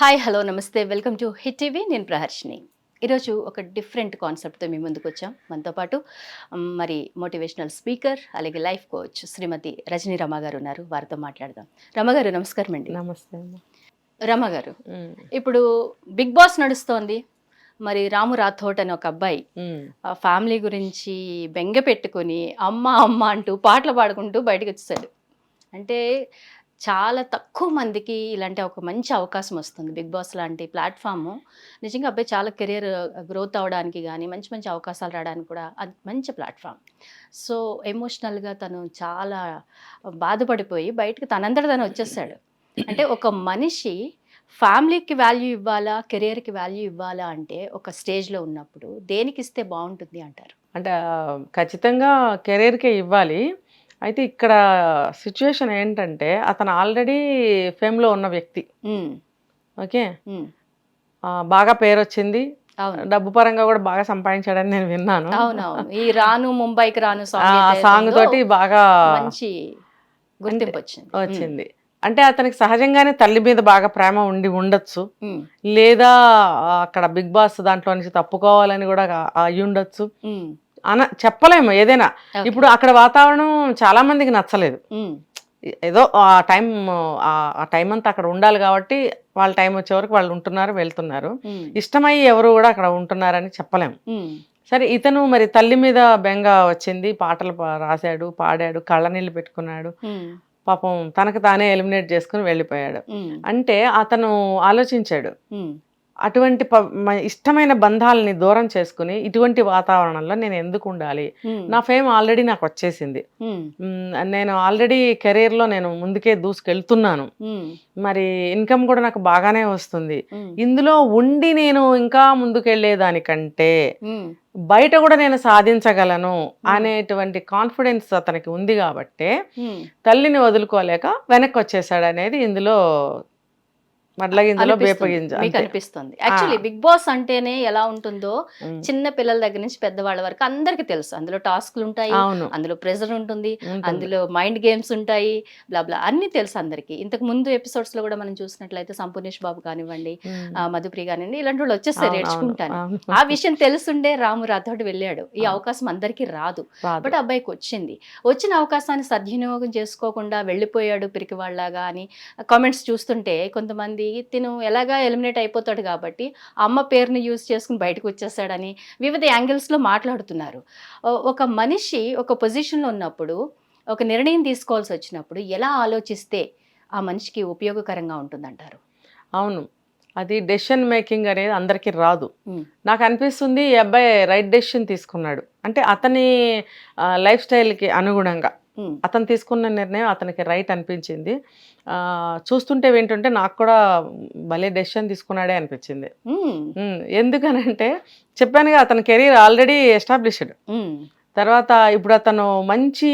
Hi hello నమస్తే. Welcome to Hit TV నేను ప్రహర్షిని. ఈరోజు ఒక డిఫరెంట్ కాన్సెప్ట్తో మీ ముందుకు వచ్చాం. మనతో పాటు మరి మోటివేషనల్ స్పీకర్ అలాగే లైఫ్ కోచ్ శ్రీమతి రజనీ రమ గారు ఉన్నారు. వారితో మాట్లాడదాం. రమ గారు నమస్కారం అండి. నమస్తే. రమ గారు ఇప్పుడు బిగ్ బాస్ నడుస్తోంది. మరి రాము రాథోడ్ అని ఒక అబ్బాయి ఫ్యామిలీ గురించి బెంగ పెట్టుకొని అమ్మ అమ్మ అంటూ పాటలు పాడుకుంటూ బయటకు వచ్చేసాడు. అంటే చాలా తక్కువ మందికి ఇలాంటి ఒక మంచి అవకాశం వస్తుంది. బిగ్ బాస్ లాంటి ప్లాట్ఫామ్. నిజంగా అబ్బాయి చాలా కెరియర్ గ్రోత్ అవడానికి కానీ మంచి మంచి అవకాశాలు రావడానికి కూడా అది మంచి ప్లాట్ఫామ్. సో ఎమోషనల్గా తను చాలా బాధపడిపోయి బయటకు తనంతట తను వచ్చేసాడు. అంటే ఒక మనిషి ఫ్యామిలీకి వాల్యూ ఇవ్వాలా కెరియర్కి వాల్యూ ఇవ్వాలా అంటే ఒక స్టేజ్లో ఉన్నప్పుడు దేనికి ఇస్తే బాగుంటుంది అంటారు? అంటే ఖచ్చితంగా కెరీర్కే ఇవ్వాలి. అయితే ఇక్కడ సిచ్యువేషన్ ఏంటంటే అతను ఆల్రెడీ ఫేమ్లో ఉన్న వ్యక్తి. ఓకే? బాగా పేరు వచ్చింది డబ్బు పరంగా కూడా బాగా సంపాదించాడని నేను విన్నాను. ఈ రాను ముంబైకి రాను సాంగ్ తోటి బాగా మంచి గుర్తింపు వచ్చింది వచ్చింది. అంటే అతనికి సహజంగానే తల్లి మీద బాగా ప్రేమ ఉండి ఉండొచ్చు. లేదా అక్కడ బిగ్ బాస్ దాంట్లో నుంచి తప్పుకోవాలని కూడా అయి ఉండొచ్చు అన చెప్పలేము ఏదైనా. ఇప్పుడు అక్కడ వాతావరణం చాలా మందికి నచ్చలేదు. ఏదో ఆ టైం ఆ టైం అంతా అక్కడ ఉండాలి కాబట్టి వాళ్ళ టైం వచ్చే వరకు వాళ్ళు ఉంటున్నారు వెళ్తున్నారు. ఇష్టమై ఎవరు కూడా అక్కడ ఉంటున్నారని చెప్పలేము సరే ఇతను మరి తల్లి మీద బెంగ వచ్చింది పాటలు రాశాడు పాడాడు కళ్ళనీళ్ళు పెట్టుకున్నాడు. పాపం తనకు తానే ఎలిమినేట్ చేసుకుని వెళ్ళిపోయాడు. అంటే అతను ఆలోచించాడు. అటువంటి ఇష్టమైన బంధాలని దూరం చేసుకుని ఇటువంటి వాతావరణంలో నేను ఎందుకు ఉండాలి? నా ఫేమ్ ఆల్రెడీ నాకు వచ్చేసింది. నేను ఆల్రెడీ కెరీర్లో నేను ముందుకే దూసుకెళ్తున్నాను. మరి ఇన్కమ్ కూడా నాకు బాగానే వస్తుంది. ఇందులో ఉండి నేను ఇంకా ముందుకెళ్ళేదానికంటే ఉమ్, బయట కూడా నేను సాధించగలను అనేటువంటి కాన్ఫిడెన్స్ అతనికి ఉంది కాబట్టే. తల్లిని వదులుకోలేక వెనక్కి వచ్చేసాడు అనేది ఇందులో అనిపిస్తుంది. మీకు యాక్చువల్లీ బిగ్ బాస్ అంటేనే ఎలా ఉంటుందో. చిన్న పిల్లల దగ్గర నుంచి పెద్దవాళ్ళ వరకు అందరికీ తెలుసు. అందులో టాస్క్లు ఉంటాయి అందులో ప్రెజర్ ఉంటుంది. అందులో మైండ్ గేమ్స్ ఉంటాయి బ్లా బ్లా అన్ని తెలుసు అందరికి. ఇంతకు ముందు ఎపిసోడ్స్లో కూడా మనం చూసినట్లయితే సంపూర్ణేష్ బాబు కానివ్వండి మధుప్రియ కానివ్వండి ఇలాంటి వాళ్ళు వచ్చేస్తారు నేర్చుకుంటాను. ఆ విషయం తెలుసుండే రాము రాథోడ్ వెళ్ళాడు. ఈ అవకాశం అందరికీ రాదు. రాదు. బట్ అబ్బాయికి వచ్చింది. వచ్చిన అవకాశాన్ని సద్వినియోగం చేసుకోకుండా వెళ్ళిపోయాడు పిరికి వాళ్ళగా అని కామెంట్స్ చూస్తుంటే కొంతమంది తిను ఎలాగా ఎలిమినేట్ అయిపోతాడు కాబట్టి అమ్మ పేరుని యూజ్ చేసుకుని బయటకు వచ్చేసాడని వివిధ యాంగిల్స్లో మాట్లాడుతున్నారు. ఒక మనిషి ఒక పొజిషన్లో ఉన్నప్పుడు ఒక నిర్ణయం తీసుకోవాల్సి వచ్చినప్పుడు ఎలా ఆలోచిస్తే ఆ మనిషికి ఉపయోగకరంగా ఉంటుందంటారు? అవును. అది డెసిషన్ మేకింగ్ అనేది అందరికీ రాదు. నాకు అనిపిస్తుంది ఈ అబ్బాయి రైట్ డెసిషన్ తీసుకున్నాడు. అంటే అతని లైఫ్ స్టైల్కి అనుగుణంగా. అతను తీసుకున్న నిర్ణయం అతనికి రైట్ అనిపించింది. చూస్తుంటే వింటుంటే నాకు కూడా భలే డెసిషన్ తీసుకున్నాడే అనిపించింది. ఎందుకనంటే చెప్పానుగా అతని కెరీర్ ఆల్రెడీ ఎస్టాబ్లిష్డ్. తర్వాత ఇప్పుడు అతను మంచి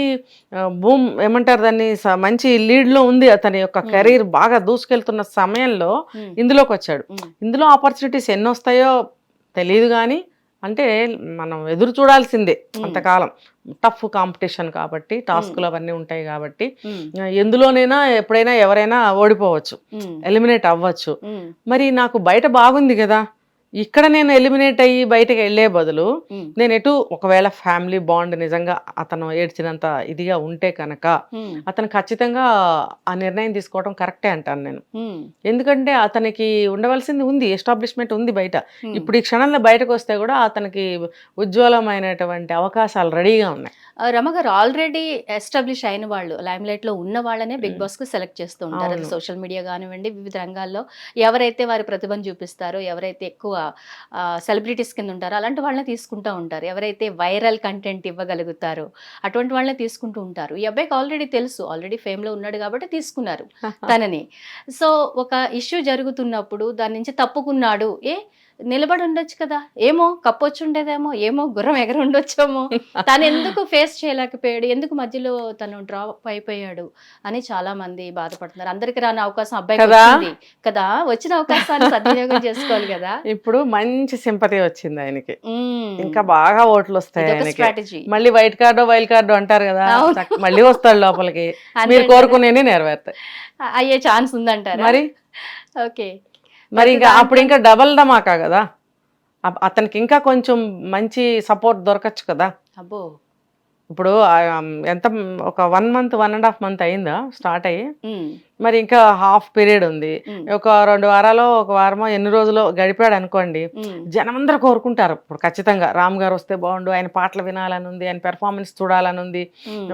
భూమ్ ఏమంటారు దాన్ని మంచి లీడ్లో ఉంది అతని యొక్క కెరీర్ బాగా దూసుకెళ్తున్న సమయంలో ఇందులోకి వచ్చాడు ఇందులో ఆపర్చునిటీస్ ఎన్ని వస్తాయో తెలియదు కానీ అంటే మనం ఎదురు చూడాల్సిందే అంతకాలం. టఫ్ కాంపిటీషన్ కాబట్టి టాస్కులు అవన్నీ ఉంటాయి కాబట్టి ఎందులోనైనా ఎప్పుడైనా ఎవరైనా ఓడిపోవచ్చు. ఎలిమినేట్ అవ్వచ్చు. మరి నాకు బయట బాగుంది కదా. ఇక్కడ నేను ఎలిమినేట్ అయ్యి బయటకు వెళ్ళే బదులు నేను ఎటు ఒకవేళ ఫ్యామిలీ బాండ్ నిజంగా అతను ఏడ్చినంత ఇదిగా ఉంటే కనుక అతను ఖచ్చితంగా ఆ నిర్ణయం తీసుకోవడం కరెక్టే అంటాను నేను. ఎందుకంటే అతనికి ఉండవలసింది ఉంది ఎస్టాబ్లిష్మెంట్ ఉంది బయట. ఇప్పుడు ఈ క్షణంలో బయటకు వస్తే కూడా అతనికి ఉజ్వలమైనటువంటి అవకాశాలు రెడీగా ఉన్నాయి. ఆ, రమ గారు ఆల్రెడీ ఎస్టాబ్లిష్ అయిన వాళ్ళు లైమ్ లైట్లో ఉన్న వాళ్ళనే బిగ్ బాస్కు సెలెక్ట్ చేస్తూ ఉంటారు. సోషల్ మీడియా కానివ్వండి వివిధ రంగాల్లో ఎవరైతే వారి ప్రతిభను చూపిస్తారో ఎవరైతే ఎక్కువ సెలబ్రిటీస్ కింద ఉంటారో. అలాంటి వాళ్ళని తీసుకుంటూ ఉంటారు. ఎవరైతే వైరల్ కంటెంట్ ఇవ్వగలుగుతారో అటువంటి వాళ్ళని తీసుకుంటూ ఉంటారు. ఈ అబ్బాయికి ఆల్రెడీ తెలుసు. ఆల్రెడీ ఫేమ్లో ఉన్నాడు కాబట్టి తీసుకున్నారు తనని. సో ఒక ఇష్యూ జరుగుతున్నప్పుడు దాని నుంచి తప్పుకున్నాడు. ఏ? నిలబడి ఉండొచ్చు కదా. ఏమో కప్పొచ్చి ఉండేదేమో ఏమో గుర్రం ఎగర ఉండొచ్చేమో. తను ఎందుకు ఫేస్ చేయలేకపోయాడు ఎందుకు మధ్యలో తను డ్రాప్ అయిపోయాడు అని చాలా మంది బాధపడుతున్నారు. అందరికి రాని అవకాశం అబ్బాయికి కదా? వచ్చింది. కదా వచ్చిన అవకాశాన్ని సద్వినియోగం చేసుకోవాలి కదా. ఇప్పుడు మంచి సింపతి వచ్చింది ఆయనకి. ఇంకా బాగా ఓట్లు వస్తాయి మళ్ళీ వైట్ కార్డు వైల్డ్ కార్డు అంటారు కదా. మళ్ళీ వస్తాడు లోపలికి. మీరు అంటారా? కోరుకునేవి నెరవేరుతాయి. అయ్యే ఛాన్స్ ఉందంటారా? మరి? ఓకే. మరి ఇంకా అప్పుడు ఇంకా డబల్ ధమాకా కదా? అతనికి ఇంకా కొంచెం మంచి సపోర్ట్ దొరకచ్చు కదా? అబ్బో. ఇప్పుడు ఎంత ఒక one month one and half month అయిందా? స్టార్ట్ అయ్యి. మరి ఇంకా హాఫ్ పీరియడ్ ఉంది. ఒక రెండు వారాలు ఒక వారమో ఎన్ని రోజులు గడిపాడు అనుకోండి. ఉమ్, జనమందరూ కోరుకుంటారు. ఇప్పుడు ఖచ్చితంగా రామ్ గారు వస్తే బాగుండు ఆయన పాటలు వినాలని ఉంది ఆయన పెర్ఫార్మెన్స్ చూడాలని ఉంది.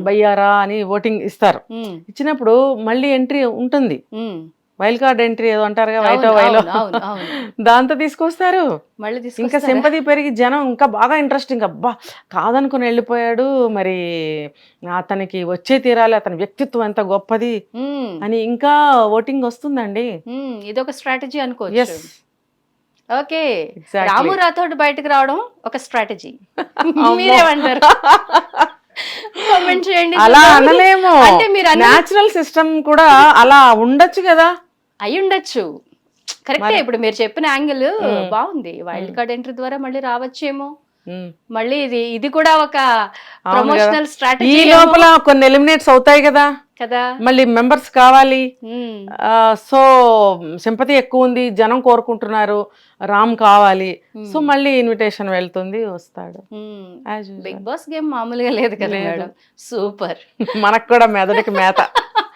బయ్యారా అని ఓటింగ్ ఇస్తారు. ఇచ్చినప్పుడు మళ్ళీ ఎంట్రీ ఉంటుంది. వైల్డ్ కార్డ్ ఎంట్రీ ఏదో అంటారుగా అవును, వైటో వైలో. దాంతో తీసుకొస్తారు. మళ్ళీ ఇంకా? సింపతి పెరిగి జనం ఇంకా బాగా ఇంట్రెస్టింగ్ అబ్బా కాదనుకుని వెళ్ళిపోయాడు. మరి అతనికి వచ్చే తీరాలి అతని వ్యక్తిత్వం ఎంత గొప్పది అని ఇంకా ఓటింగ్ వస్తుందండి. ఉమ్, ఇదొక strategy yes okay. Ramu Rathod బయటకు రావడం ఒక స్ట్రాటజీ మీరేమంటారు? కామెంట్ చేయండి అలా. అనలేము. అంటే మీరు న్యాచురల్ సిస్టమ్ కూడా అలా ఉండొచ్చు కదా. అయి ఉండొచ్చు కరెక్టే ఇప్పుడు మీరు చెప్పిన యాంగిల్ బాగుంది. వైల్డ్ కార్డ్ ఎంట్రీ ద్వారా మళ్ళీ రావచ్చేమో. మళ్ళీ ఇది ఇది కూడా ఒక ప్రమోషనల్ కదా. ఈ స్ట్రాటజీ లోపల కొన్ని ఎలిమినేట్స్ అవుతాయి కదా. కదా. మళ్ళీ మెంబర్స్ కావాలి. సో సింపతి ఎక్కువ ఉంది జనం కోరుకుంటున్నారు రామ్ కావాలి. సో మళ్ళీ ఇన్విటేషన్ వెళ్తుంది వస్తాడు. బిగ్ బాస్ గేమ్ మామూలుగా లేదు కదా సూపర్. మనకు కూడా మెదడుకి మేత.